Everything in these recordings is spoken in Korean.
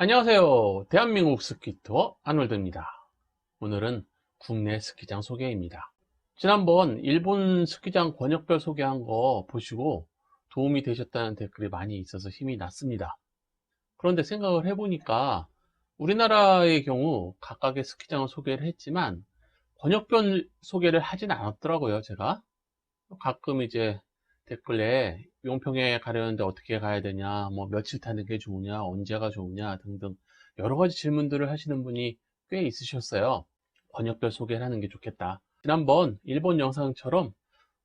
안녕하세요. 대한민국 스키투어 아놀드입니다. 오늘은 국내 스키장 소개입니다. 지난번 일본 스키장 권역별 소개한 거 보시고 도움이 되셨다는 댓글이 많이 있어서 힘이 났습니다. 그런데 생각을 해보니까 우리나라의 경우 각각의 스키장을 소개를 했지만 권역별 소개를 하진 않았더라고요, 제가. 가끔 이제 댓글에 용평에 가려는데 어떻게 가야 되냐, 뭐 며칠 타는 게 좋으냐, 언제가 좋으냐 등등 여러 가지 질문들을 하시는 분이 꽤 있으셨어요. 번역별 소개를 하는 게 좋겠다. 지난번 일본 영상처럼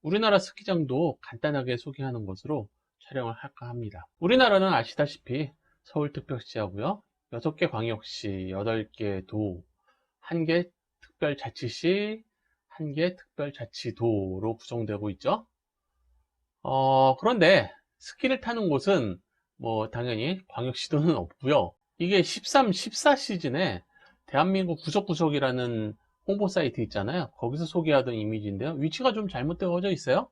우리나라 스키장도 간단하게 소개하는 것으로 촬영을 할까 합니다. 우리나라는 아시다시피 서울특별시하고요. 6개 광역시, 8개 도, 1개 특별자치시, 1개 특별자치도로 구성되고 있죠. 어, 그런데 스키를 타는 곳은 뭐 당연히 광역시도는 없고요. 이게 13, 14 시즌에 대한민국 구석구석이라는 홍보 사이트 있잖아요. 거기서 소개하던 이미지인데요. 위치가 좀 잘못 되어져 있어요.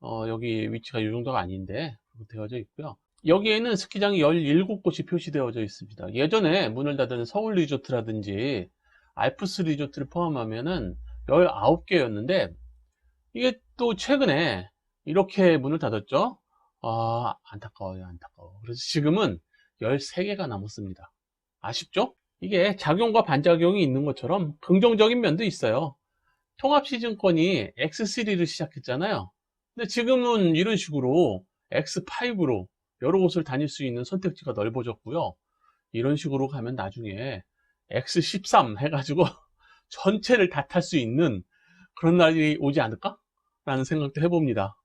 어, 여기 위치가 이 정도가 아닌데 되어져 있고요. 여기에는 스키장이 17곳이 표시되어져 있습니다. 예전에 문을 닫은 서울 리조트라든지 알프스 리조트를 포함하면은 19개였는데 이게 또 최근에 이렇게 문을 닫았죠. 아, 안타까워요, 안타까워. 그래서 지금은 13개가 남았습니다. 아쉽죠? 이게 작용과 반작용이 있는 것처럼 긍정적인 면도 있어요. 통합시즌권이 X3를 시작했잖아요. 근데 지금은 이런 식으로 X5로 여러 곳을 다닐 수 있는 선택지가 넓어졌고요. 이런 식으로 가면 나중에 X13 해가지고 전체를 다 탈 수 있는 그런 날이 오지 않을까? 라는 생각도 해봅니다.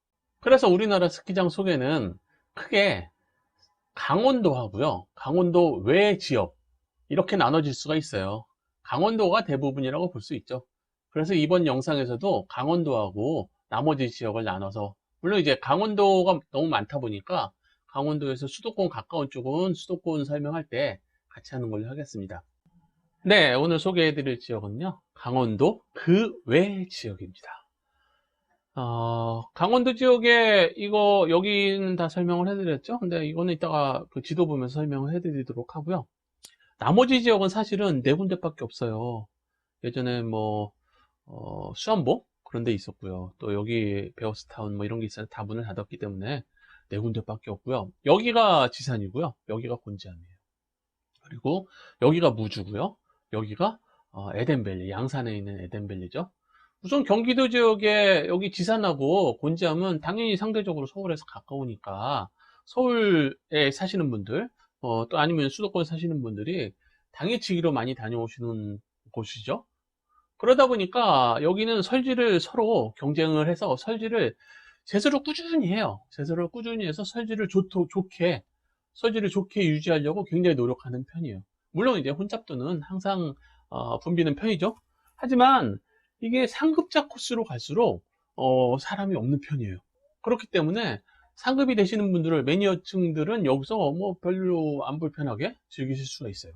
그래서 우리나라 스키장 소개는 크게 강원도 하고요. 강원도 외 지역 이렇게 나눠질 수가 있어요. 강원도가 대부분이라고 볼 수 있죠. 그래서 이번 영상에서도 강원도하고 나머지 지역을 나눠서 물론 이제 강원도가 너무 많다 보니까 강원도에서 수도권 가까운 쪽은 수도권 설명할 때 같이 하는 걸로 하겠습니다. 네, 오늘 소개해 드릴 지역은요. 강원도 그 외 지역입니다. 어, 강원도 지역에 이거 여기는 다 설명을 해드렸죠. 근데 이거는 이따가 그 지도 보면서 설명을 해드리도록 하고요. 나머지 지역은 사실은 네 군데밖에 없어요. 예전에 뭐 어, 수안보 그런 데 있었고요. 또 여기 베어스타운 뭐 이런 게 있어요. 다 문을 닫았기 때문에 네 군데밖에 없고요. 여기가 지산이고요. 여기가 곤지암이에요. 그리고 여기가 무주고요. 여기가 어, 에덴밸리, 양산에 있는 에덴밸리죠. 우선 경기도 지역에 여기 지산하고 곤지암은 당연히 상대적으로 서울에서 가까우니까 서울에 사시는 분들 어, 또 아니면 수도권에 사시는 분들이 당일치기로 많이 다녀오시는 곳이죠. 그러다 보니까 여기는 설지를 서로 경쟁을 해서 설지를 제대로 꾸준히 해요. 제대로 꾸준히 해서 설지를 좋, 좋게 설지를 좋게 유지하려고 굉장히 노력하는 편이에요. 물론 이제 혼잡도는 항상 어, 붐비는 편이죠. 하지만 이게 상급자 코스로 갈수록 어, 사람이 없는 편이에요. 그렇기 때문에 상급이 되시는 분들을 매니어층들은 여기서 뭐 별로 안 불편하게 즐기실 수가 있어요.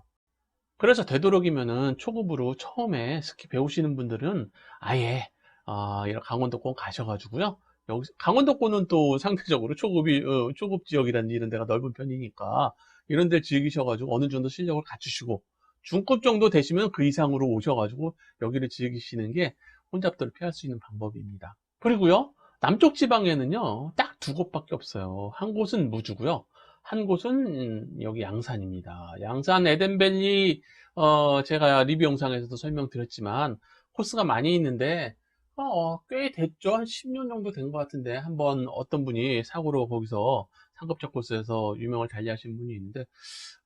그래서 되도록이면은 초급으로 처음에 스키 배우시는 분들은 아예 어, 이런 강원도권 가셔가지고요. 여기 강원도권은 또 상대적으로 초급이 어, 초급 지역이라든지 이런 데가 넓은 편이니까 이런 데 즐기셔가지고 어느 정도 실력을 갖추시고 중급 정도 되시면 그 이상으로 오셔가지고 여기를 즐기시는 게 혼잡도를 피할 수 있는 방법입니다. 그리고요, 남쪽 지방에는요, 딱 두 곳밖에 없어요. 한 곳은 무주고요. 한 곳은 여기 양산입니다. 양산 에덴밸리, 어, 제가 리뷰 영상에서도 설명드렸지만, 코스가 많이 있는데, 어, 꽤 됐죠. 한 10년 정도 된 것 같은데, 한번 어떤 분이 사고로 거기서 상급자 코스에서 유명을 달리하신 분이 있는데,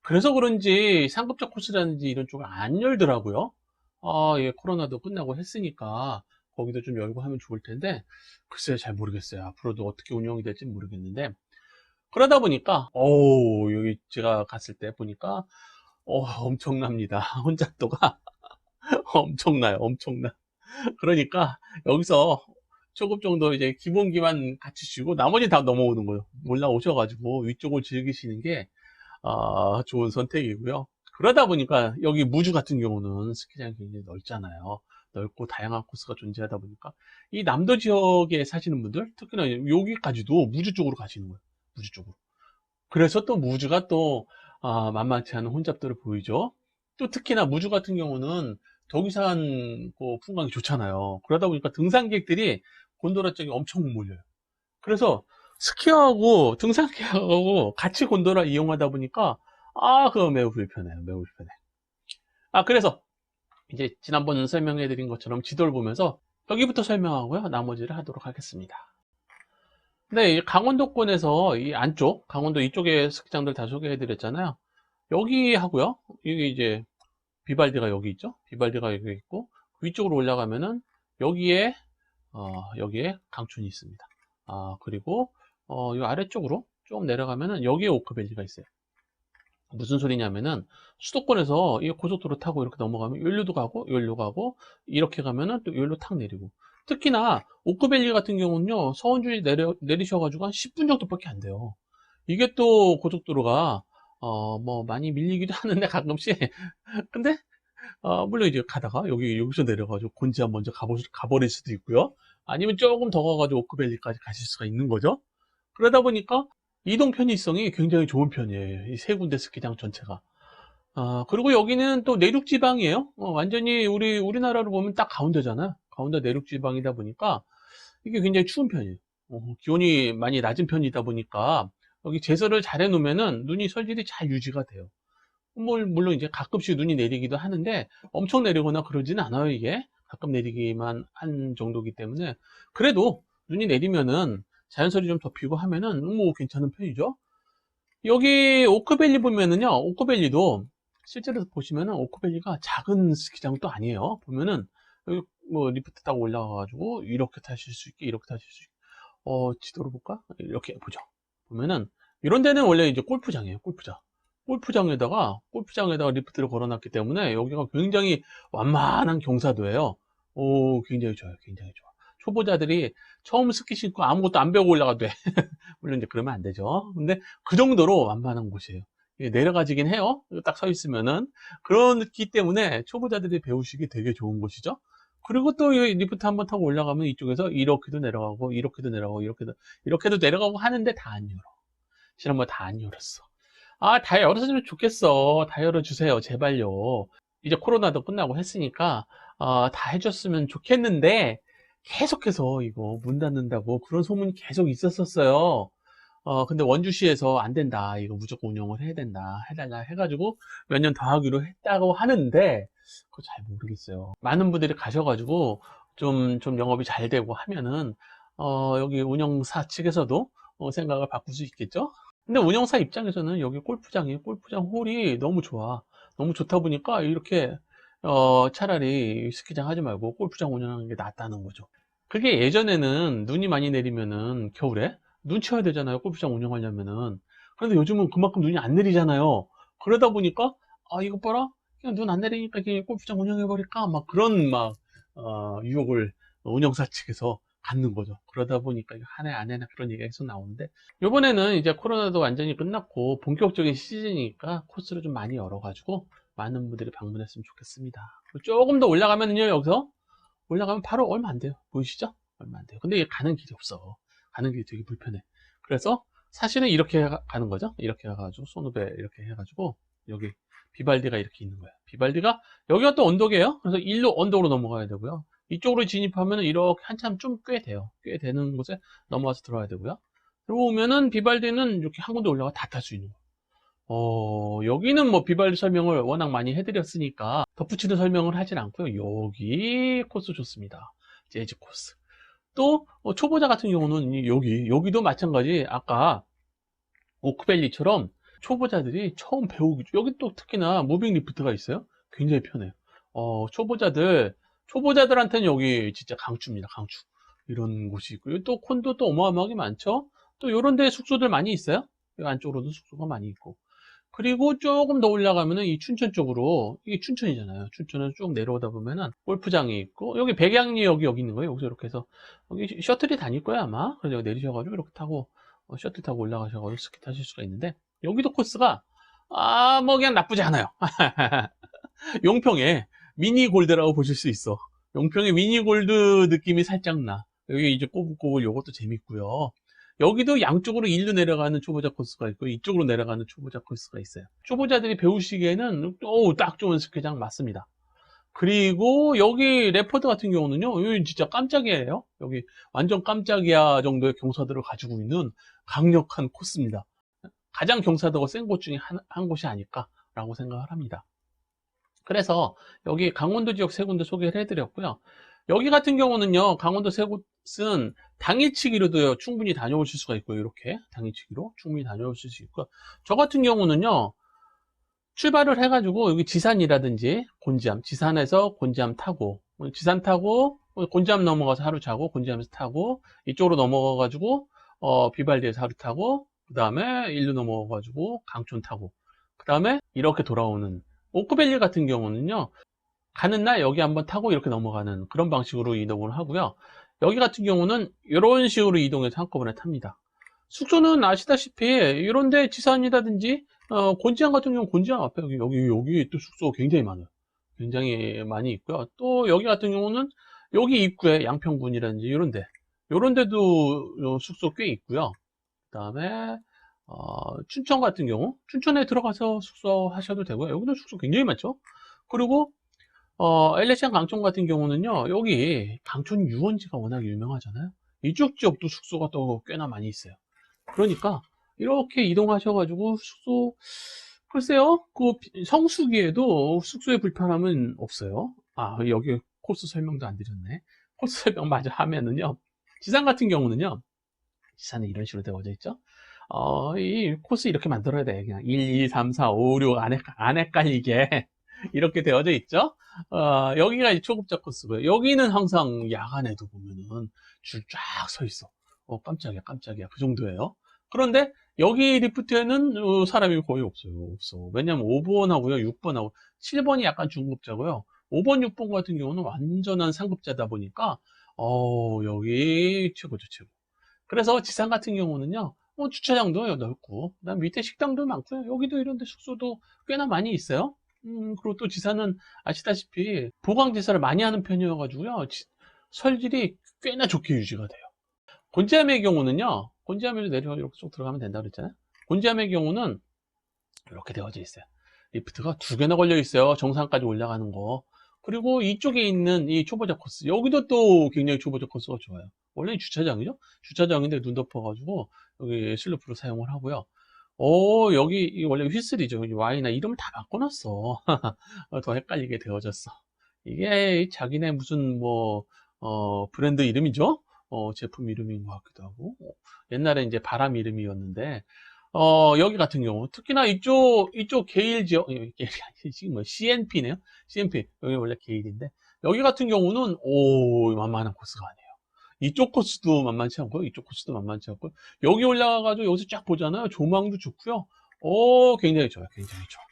그래서 그런지 상급자 코스라든지 이런 쪽을 안 열더라고요. 아, 예, 코로나도 끝나고 했으니까 거기도 좀 열고 하면 좋을 텐데, 글쎄요, 잘 모르겠어요. 앞으로도 어떻게 운영이 될지 모르겠는데, 그러다 보니까, 오, 여기 제가 갔을 때 보니까, 어, 엄청납니다. 혼잡도가 엄청나요, 엄청나. 그러니까, 여기서 조금 정도 이제 기본기만 갖추시고, 나머지 다 넘어오는 거예요. 올라오셔가지고, 위쪽을 즐기시는 게, 아, 좋은 선택이고요. 그러다 보니까 여기 무주 같은 경우는 스키장이 굉장히 넓잖아요. 넓고 다양한 코스가 존재하다 보니까 이 남도 지역에 사시는 분들 특히나 여기까지도 무주 쪽으로 가시는 거예요. 무주 쪽으로. 그래서 또 무주가 또 아, 만만치 않은 혼잡들을 보이죠. 또 특히나 무주 같은 경우는 덕유산 그 풍광이 좋잖아요. 그러다 보니까 등산객들이 곤도라 쪽에 엄청 몰려요. 그래서 스키하고 등산객하고 같이 곤도라 이용하다 보니까 아, 그거 매우 불편해요. 매우 불편해. 아, 그래서 이제 지난번 설명해 드린 것처럼 지도를 보면서 여기부터 설명하고요. 나머지를 하도록 하겠습니다. 네, 이 강원도권에서 이 안쪽, 강원도 이쪽에 스키장들 다 소개해 드렸잖아요. 여기 하고요. 이게 이제 비발디가 여기 있죠. 비발디가 여기 있고 위쪽으로 올라가면은 여기에 어, 여기에 강촌이 있습니다. 아, 그리고 어, 이 아래쪽으로 좀 내려가면은 여기에 오크밸리가 있어요. 무슨 소리냐면은 수도권에서 이 고속도로 타고 이렇게 넘어가면 연료도 가고 연료 가고 이렇게 가면은 또 연료 탁 내리고 특히나 오크밸리 같은 경우는요 서원주에 내려 내리셔가지고 한 10분 정도밖에 안 돼요 이게 또 고속도로가 어 뭐 많이 밀리기도 하는데 가끔씩 근데 어 물론 이제 가다가 여기 여기서 내려가지고 곤지암 먼저 가보, 가버릴 수도 있고요 아니면 조금 더 가가지고 오크밸리까지 가실 수가 있는 거죠 그러다 보니까 이동 편의성이 굉장히 좋은 편이에요. 이 세 군데 스키장 전체가. 아, 그리고 여기는 또 내륙 지방이에요. 어, 완전히 우리 우리나라로 보면 딱 가운데잖아요. 가운데 내륙 지방이다 보니까 이게 굉장히 추운 편이에요. 어, 기온이 많이 낮은 편이다 보니까 여기 제설을 잘 해놓으면은 눈이 설질이 잘 유지가 돼요. 물- 물론 이제 가끔씩 눈이 내리기도 하는데 엄청 내리거나 그러지는 않아요, 이게. 가끔 내리기만 한 정도기 때문에. 그래도 눈이 내리면은 자연설이 좀 덮이고 하면은 뭐 괜찮은 편이죠. 여기 오크밸리 보면은요, 오크밸리도 실제로 보시면은 오크밸리가 작은 스키장은 또 아니에요. 보면은 뭐 리프트 타고 올라가 가지고 이렇게 타실 수 있게 이렇게 타실 수 있게 어 지도를 볼까? 이렇게 보죠. 보면은 이런 데는 원래 이제 골프장이에요. 골프장. 골프장에다가 골프장에다가 리프트를 걸어놨기 때문에 여기가 굉장히 완만한 경사도예요. 오 굉장히 좋아요. 굉장히 좋아. 초보자들이 처음 스키 신고 아무것도 안 배우고 올라가도 돼. 물론 이제 그러면 안 되죠. 근데 그 정도로 완만한 곳이에요. 내려가지긴 해요. 딱 서 있으면은. 그렇기 때문에 초보자들이 배우시기 되게 좋은 곳이죠. 그리고 또이 리프트 한번 타고 올라가면 이쪽에서 이렇게도 내려가고, 이렇게도 내려가고, 이렇게도, 이렇게도 내려가고 하는데 다 안 열어. 지난번 다 안 열었어. 아, 다 열었으면 좋겠어. 다 열어주세요. 제발요. 이제 코로나도 끝나고 했으니까, 어, 다 해줬으면 좋겠는데, 계속해서 이거 문 닫는다고 그런 소문이 계속 있었었어요. 어, 근데 원주시에서 안 된다. 이거 무조건 운영을 해야 된다. 해달라 해가지고 몇 년 더 하기로 했다고 하는데, 그거 잘 모르겠어요. 많은 분들이 가셔가지고 좀, 좀 영업이 잘 되고 하면은, 어, 여기 운영사 측에서도 어, 생각을 바꿀 수 있겠죠? 근데 운영사 입장에서는 여기 골프장이, 골프장 홀이 너무 좋아. 너무 좋다 보니까 이렇게 어, 차라리 스키장 하지 말고 골프장 운영하는 게 낫다는 거죠. 그게 예전에는 눈이 많이 내리면은 겨울에 눈 치워야 되잖아요. 골프장 운영하려면은. 그런데 요즘은 그만큼 눈이 안 내리잖아요. 그러다 보니까 아 이거 봐라 그냥 눈 안 내리니까 그냥 골프장 운영해 버릴까 막 그런 막 어, 유혹을 운영사 측에서 갖는 거죠. 그러다 보니까 이거 하네 안 해나 그런 얘기가 계속 나오는데 이번에는 이제 코로나도 완전히 끝났고 본격적인 시즌이니까 코스를 좀 많이 열어가지고 많은 분들이 방문했으면 좋겠습니다. 조금 더 올라가면요, 여기서 올라가면 바로 얼마 안 돼요. 보이시죠? 얼마 안 돼요. 근데 이게 가는 길이 없어. 가는 길이 되게 불편해. 그래서 사실은 이렇게 가- 가는 거죠. 이렇게 가가지고 손후배 이렇게 해가지고 여기 비발디가 이렇게 있는 거예요. 비발디가 여기가 또 언덕이에요. 그래서 일로 언덕으로 넘어가야 되고요. 이쪽으로 진입하면 이렇게 한참 좀 꽤 돼요. 꽤 되는 곳에 넘어가서 들어가야 되고요. 들어오면은 비발디는 이렇게 한 군데 올라가 다 탈 수 있는 거예요. 어, 여기는 뭐 비발디 설명을 워낙 많이 해드렸으니까 덧붙이는 설명을 하진 않고요. 여기 코스 좋습니다. 재즈 코스. 또 어, 초보자 같은 경우는 이 여기 여기도 마찬가지 아까 오크밸리처럼 초보자들이 처음 배우기 여기 또 특히나 무빙 리프트가 있어요. 굉장히 편해요. 어, 초보자들 초보자들한테는 여기 진짜 강추입니다. 강추. 이런 곳이 있고요. 또 콘도 또 어마어마하게 많죠. 또 이런 데 숙소들 많이 있어요. 이 안쪽으로도 숙소가 많이 있고. 그리고 조금 더 올라가면은 이 춘천 쪽으로 이게 춘천이잖아요. 춘천을 쭉 내려오다 보면은 골프장이 있고 여기 백양리역이 여기 있는 거예요. 여기서 이렇게 해서 여기 셔틀이 다닐 거예요 아마. 그래서 내리셔가지고 이렇게 타고 어, 셔틀 타고 올라가셔가지고 스키 타실 수가 있는데 여기도 코스가 아 뭐 그냥 나쁘지 않아요. 용평에 미니 골드라고 보실 수 있어. 용평에 미니 골드 느낌이 살짝 나. 여기 이제 꼬불꼬불 요것도 재밌고요. 여기도 양쪽으로 일로 내려가는 초보자 코스가 있고 이쪽으로 내려가는 초보자 코스가 있어요. 초보자들이 배우시기에는 오, 딱 좋은 스키장 맞습니다. 그리고 여기 레퍼드 같은 경우는요, 여기 진짜 깜짝이에요. 여기 완전 깜짝이야 정도의 경사도를 가지고 있는 강력한 코스입니다. 가장 경사도가 센 곳 중에 한, 한 곳이 아닐까 라고 생각을 합니다. 그래서 여기 강원도 지역 세 군데 소개를 해드렸고요. 여기 같은 경우는요, 강원도 세 곳은 당일치기로도 충분히 다녀오실 수가 있고요. 이렇게 당일치기로 충분히 다녀오실 수 있고, 저 같은 경우는요, 출발을 해가지고 여기 지산이라든지 곤지암, 지산에서 곤지암 타고, 지산 타고 곤지암 넘어가서 하루 자고 곤지암에서 타고 이쪽으로 넘어가가지고 어, 비발디에서 하루 타고 그 다음에 일로 넘어가가지고 강촌 타고 그 다음에 이렇게 돌아오는 오크밸리 같은 경우는요 가는 날 여기 한번 타고 이렇게 넘어가는 그런 방식으로 이동을 하고요. 여기 같은 경우는 이런 식으로 이동해서 한꺼번에 탑니다. 숙소는 아시다시피 이런 데 지산이라든지 어, 곤지암 같은 경우 곤지암 앞에 여기 여기 여기 또 숙소가 굉장히 많아요. 굉장히 많이 있고요. 또 여기 같은 경우는 여기 입구에 양평군이라든지 이런 데 이런 데도 숙소 꽤 있고요. 그 다음에 어, 춘천 같은 경우 춘천에 들어가서 숙소 하셔도 되고요. 여기도 숙소 굉장히 많죠? 그리고 어, 엘레시안 강촌 같은 경우는요 여기 강촌 유원지가 워낙 유명하잖아요. 이쪽 지역도 숙소가 또 꽤나 많이 있어요. 그러니까 이렇게 이동하셔 가지고 숙소 글쎄요 그 성수기에도 숙소에 불편함은 없어요. 아 여기 코스 설명도 안 드렸네. 코스 설명 마저 하면은요 지산 같은 경우는요 지산은 이런 식으로 되어져 있죠 어, 이 코스 이렇게 만들어야 돼 그냥 1, 2, 3, 4, 5, 6 안, 헷, 안 헷갈리게 이렇게 되어져 있죠 어, 여기가 이제 초급자 코스고요 여기는 항상 야간에도 보면은 줄 쫙 서 있어 어 깜짝이야 깜짝이야 그 정도예요 그런데 여기 리프트에는 어, 사람이 거의 없어요. 없어. 왜냐면 5번하고요, 6번하고 7번이 약간 중급자고요. 5번, 6번 같은 경우는 완전한 상급자다 보니까 어, 여기 최고죠, 최고. 그래서 지산 같은 경우는요. 뭐 주차장도 넓고 그다음 밑에 식당도 많고요. 여기도 이런데 숙소도 꽤나 많이 있어요. 음, 그리고 또 지산은 아시다시피 보강 지사를 많이 하는 편이어가지고요. 지, 설질이 꽤나 좋게 유지가 돼요. 곤지암의 경우는요. 곤지암에서 내려가 이렇게 쭉 들어가면 된다 그랬잖아요. 곤지암의 경우는 이렇게 되어져 있어요. 리프트가 두 개나 걸려 있어요. 정상까지 올라가는 거. 그리고 이쪽에 있는 이 초보자 코스. 여기도 또 굉장히 초보자 코스가 좋아요. 원래 주차장이죠? 주차장인데 눈 덮어가지고 여기 슬로프로 사용을 하고요. 오, 여기 원래 휘슬이죠. 와이나 이름 다 바꿔놨어. 더 헷갈리게 되어졌어. 이게 자기네 무슨 뭐, 어, 브랜드 이름이죠? 어, 제품 이름인 것 같기도 하고 옛날에 이제 바람 이름이었는데 어, 여기 같은 경우 특히나 이쪽 이쪽 게일 지역 지금 뭐 CNP네요 CNP 여기 원래 게일인데 여기 같은 경우는 오 만만한 코스가 아니에요 이쪽 코스도 만만치 않고요. 이쪽 코스도 만만치 않고 여기 올라가가지고 여기서 쫙 보잖아요. 조망도 좋고요. 오 굉장히 좋아요. 굉장히 좋아.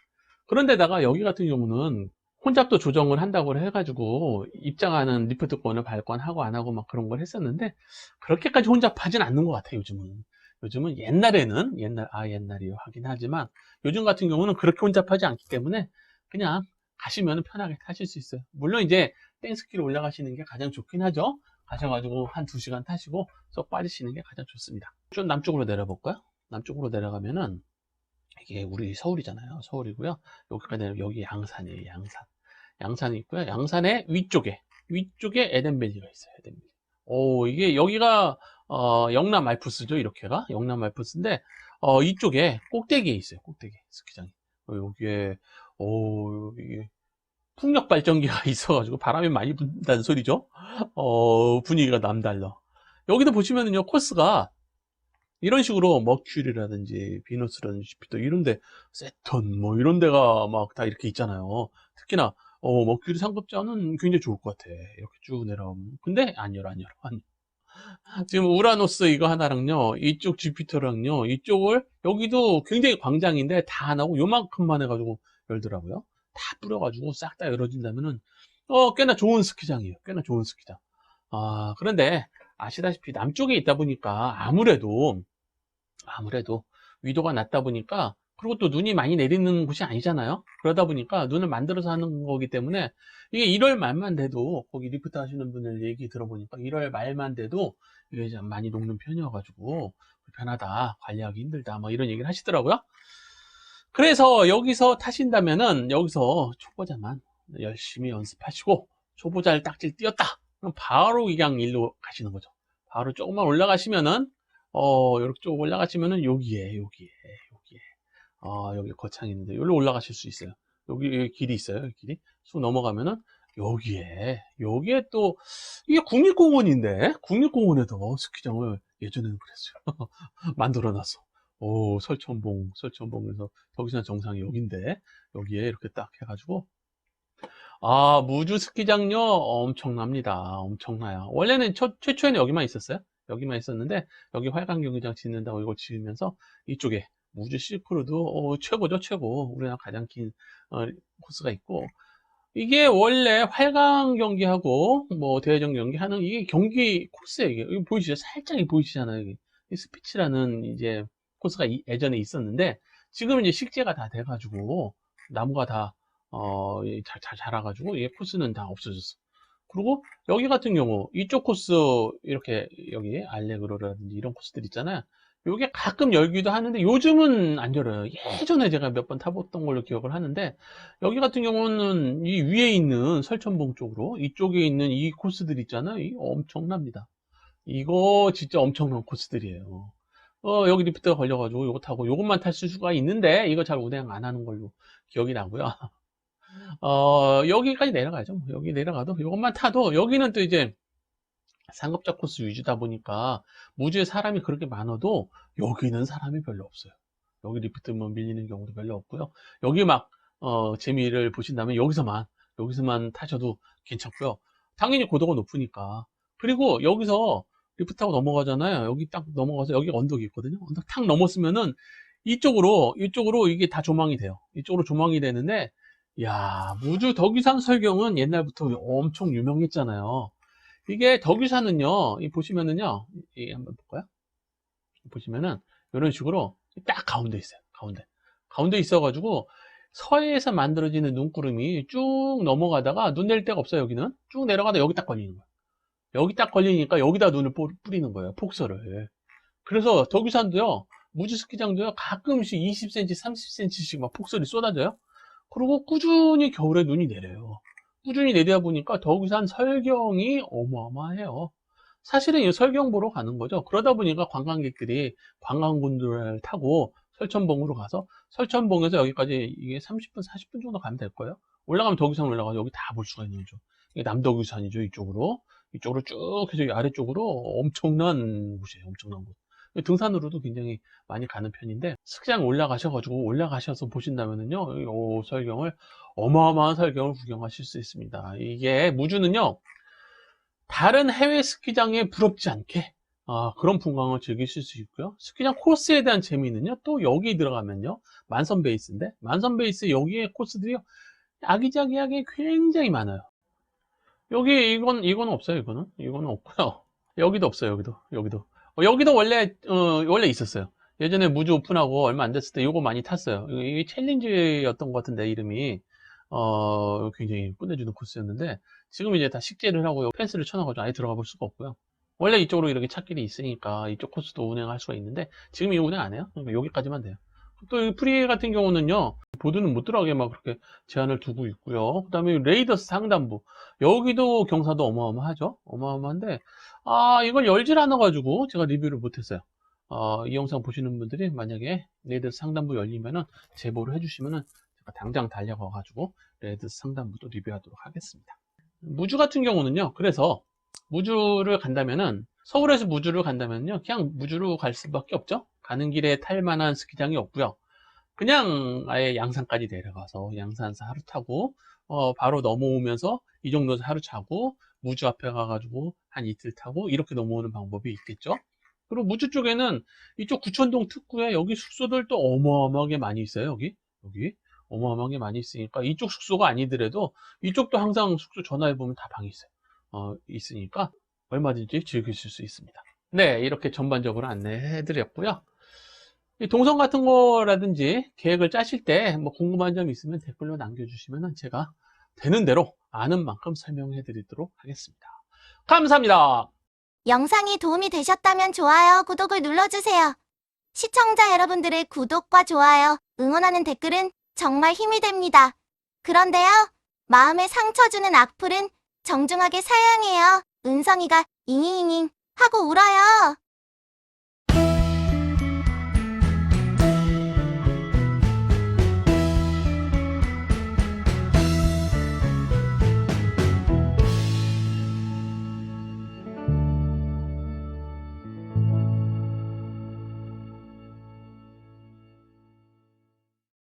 그런데다가 여기 같은 경우는 혼잡도 조정을 한다고 해가지고 입장하는 리프트권을 발권하고 안 하고 막 그런 걸 했었는데 그렇게까지 혼잡하진 않는 것 같아요 요즘은. 요즘은 옛날에는 옛날 아 옛날이요. 하긴 하지만 요즘 같은 경우는 그렇게 혼잡하지 않기 때문에 그냥 가시면 편하게 타실 수 있어요. 물론 이제 땡스키로 올라가시는 게 가장 좋긴 하죠 가셔가지고 한두 시간 타시고 쏙 빠지시는 게 가장 좋습니다 좀 남쪽으로 내려 볼까요 남쪽으로 내려가면은 이게 우리 서울이잖아요. 서울이고요. 여기까지 여기 양산이에요. 양산. 양산이 있고요. 양산의 위쪽에 위쪽에 에덴밸리가 있어요. 에덴밸리. 오 이게 여기가 어, 영남 알프스죠. 이렇게가 영남 알프스인데 어, 이쪽에 꼭대기에 있어요. 꼭대기 스키장이. 어, 여기에 오 이게 풍력 발전기가 있어가지고 바람이 많이 분다는 소리죠. 어, 분위기가 남달라. 여기도 보시면은요 코스가 이런 식으로 머큐리라든지 비너스라든지 주피터 이런데 세턴 뭐 이런 데가 막 다 이렇게 있잖아요. 특히나 어, 머큐리 상급자는 굉장히 좋을 것 같아. 이렇게 쭉 내려오면. 근데 안 열어 안 열어 안 열어. 지금 우라노스 이거 하나랑요 이쪽 주피터랑요 이쪽을 여기도 굉장히 광장인데 다 안 하고 요만큼만 해가지고 열더라고요. 다 뿌려가지고 싹 다 열어진다면은 어 꽤나 좋은 스키장이에요. 꽤나 좋은 스키장. 아 그런데 아시다시피 남쪽에 있다 보니까 아무래도 아무래도 위도가 낮다 보니까 그리고 또 눈이 많이 내리는 곳이 아니잖아요. 그러다 보니까 눈을 만들어서 하는 거기 때문에 이게 1월 말만 돼도 거기 리프트 하시는 분들 얘기 들어보니까 1월 말만 돼도 이게 좀 많이 녹는 편이어가지고 불편하다, 관리하기 힘들다, 뭐 이런 얘기를 하시더라고요. 그래서 여기서 타신다면은 여기서 초보자만 열심히 연습하시고 초보자를 딱질 띄었다. 그럼 바로 그냥 일로 가시는 거죠. 바로 조금만 올라가시면은 어 이렇게 쭉 올라가시면은 여기에 여기에 여기에 어 여기 거창이 있는데 여기로 올라가실 수 있어요. 여기, 여기 길이 있어요. 여기 길이 쑥 넘어가면은 여기에 여기에 또 이게 국립공원인데 국립공원에도 스키장을 예전에는 그랬어요. 만들어 놨어. 오 설천봉 설천봉에서 덕이산 정상이 여긴데 여기에 이렇게 딱 해가지고 아 무주 스키장요 엄청납니다. 엄청나요. 원래는 첫, 최초에는 여기만 있었어요. 여기만 있었는데 여기 활강 경기장 짓는다고 이거 지으면서 이쪽에 무주 실크로드 어, 최고죠 최고 우리나라 가장 긴 어, 코스가 있고 이게 원래 활강 경기하고 뭐 대회전 경기 하는 이게 경기 코스예요 이게 이거 보이시죠 살짝 보이시잖아요 이 스피치라는 이제 코스가 이- 예전에 있었는데 지금은 이제 식재가 다 돼가지고 나무가 다 어, 이 자, 자, 자라가지고 얘 코스는 다 없어졌어. 그리고 여기 같은 경우 이쪽 코스 이렇게 여기 알레그로라든지 이런 코스들 있잖아요. 요게 가끔 열기도 하는데 요즘은 안 열어요. 예전에 제가 몇 번 타봤던 걸로 기억을 하는데 여기 같은 경우는 이 위에 있는 설천봉 쪽으로 이쪽에 있는 이 코스들 있잖아요. 이 엄청납니다. 이거 진짜 엄청난 코스들이에요. 어, 여기 리프트가 걸려가지고 요거 타고 요것만 탈 수가 있는데 이거 잘 운행 안 하는 걸로 기억이 나고요. 어, 여기까지 내려가죠. 뭐 여기 내려가도 이것만 타도 여기는 또 이제 상급자 코스 위주다 보니까 무주에 사람이 그렇게 많아도 여기는 사람이 별로 없어요. 여기 리프트만 밀리는 경우도 별로 없고요. 여기 막 어, 재미를 보신다면 여기서만 여기서만 타셔도 괜찮고요. 당연히 고도가 높으니까. 그리고 여기서 리프트 타고 넘어가잖아요. 여기 딱 넘어가서 여기 언덕이 있거든요. 언덕 탁 넘었으면은 이쪽으로 이쪽으로 이게 다 조망이 돼요. 이쪽으로 조망이 되는데 야, 무주 덕유산 설경은 옛날부터 엄청 유명했잖아요. 이게 덕유산은요, 이 보시면은요, 이 한번 볼까요? 보시면은 이런 식으로 딱 가운데 있어요. 가운데. 가운데 있어가지고 서해에서 만들어지는 눈구름이 쭉 넘어가다가 눈 내릴 데가 없어요. 여기는 쭉 내려가다 여기 딱 걸리는 거예요. 여기 딱 걸리니까 여기다 눈을 뿌- 뿌리는 거예요. 폭설을. 그래서 덕유산도요, 무주 스키장도요, 가끔씩 20cm, 30cm씩 막 폭설이 쏟아져요. 그리고 꾸준히 겨울에 눈이 내려요. 꾸준히 내리다 보니까 덕유산 설경이 어마어마해요. 사실은 이 설경 보러 가는 거죠. 그러다 보니까 관광객들이 관광군들을 타고 설천봉으로 가서 설천봉에서 여기까지 이게 30분, 40분 정도 가면 될 거예요. 올라가면 덕유산 올라가서 여기 다 볼 수가 있는 거죠. 이게 남덕유산이죠, 이쪽으로. 이쪽으로 쭉 해서 이 아래쪽으로 엄청난 곳이에요, 엄청난 곳. 등산으로도 굉장히 많이 가는 편인데 스키장 올라가셔가지고 올라가셔서 보신다면은요 오, 설경을 어마어마한 설경을 구경하실 수 있습니다. 이게 무주는요 다른 해외 스키장에 부럽지 않게 아, 그런 풍광을 즐기실 수 있고요. 스키장 코스에 대한 재미는요 또 여기 들어가면요 만선 베이스인데 만선 베이스 여기에 코스들이요 아기자기하게 굉장히 많아요. 여기 이건 이건 없어요 이거는? 이거는 없고요. 여기도 없어요 여기도 여기도. 어, 여기도 원래 어, 원래 있었어요. 예전에 무주 오픈하고 얼마 안 됐을 때 이거 많이 탔어요. 이게 챌린지였던 것 같은데 이름이 어, 굉장히 끝내주는 코스였는데 지금 이제 다 식재를 하고 펜스를 쳐놔가지고 아예 들어가 볼 수가 없고요. 원래 이쪽으로 이렇게 찾길이 있으니까 이쪽 코스도 운행할 수가 있는데 지금 이거 운행 안 해요. 그러니까 여기까지만 돼요. 또이 프리 같은 경우는요 보드는 못 들어가게 막 그렇게 제한을 두고 있고요. 그 다음에 레이더스 상단부 여기도 경사도 어마어마하죠. 어마어마한데 아, 이걸 열질 않아가지고 제가 리뷰를 못했어요. 어, 이 영상 보시는 분들이 만약에 레드스 상단부 열리면은 제보를 해주시면은 제가 당장 달려가가지고 레드스 상단부도 리뷰하도록 하겠습니다. 무주 같은 경우는요, 그래서 무주를 간다면은 서울에서 무주를 간다면요, 그냥 무주로 갈 수밖에 없죠. 가는 길에 탈 만한 스키장이 없고요. 그냥 아예 양산까지 내려가서 양산에서 하루 타고 어, 바로 넘어오면서 이 정도에서 하루 자고 무주 앞에 가가지고 한 이틀 타고 이렇게 넘어오는 방법이 있겠죠. 그리고 무주 쪽에는 이쪽 구천동 특구에 여기 숙소들 또 어마어마하게 많이 있어요. 여기 여기 어마어마하게 많이 있으니까 이쪽 숙소가 아니더라도 이쪽도 항상 숙소 전화해 보면 다 방이 있어요. 어, 있으니까 얼마든지 즐기실 수 있습니다. 네, 이렇게 전반적으로 안내해 드렸고요. 이 동선 같은 거라든지 계획을 짜실 때 뭐 궁금한 점 있으면 댓글로 남겨주시면 제가 되는 대로 아는 만큼 설명해 드리도록 하겠습니다. 감사합니다. 영상이 도움이 되셨다면 좋아요, 구독을 눌러주세요. 시청자 여러분들의 구독과 좋아요, 응원하는 댓글은 정말 힘이 됩니다. 그런데요, 마음에 상처 주는 악플은 정중하게 사양해요. 은성이가 잉잉잉잉 하고 울어요.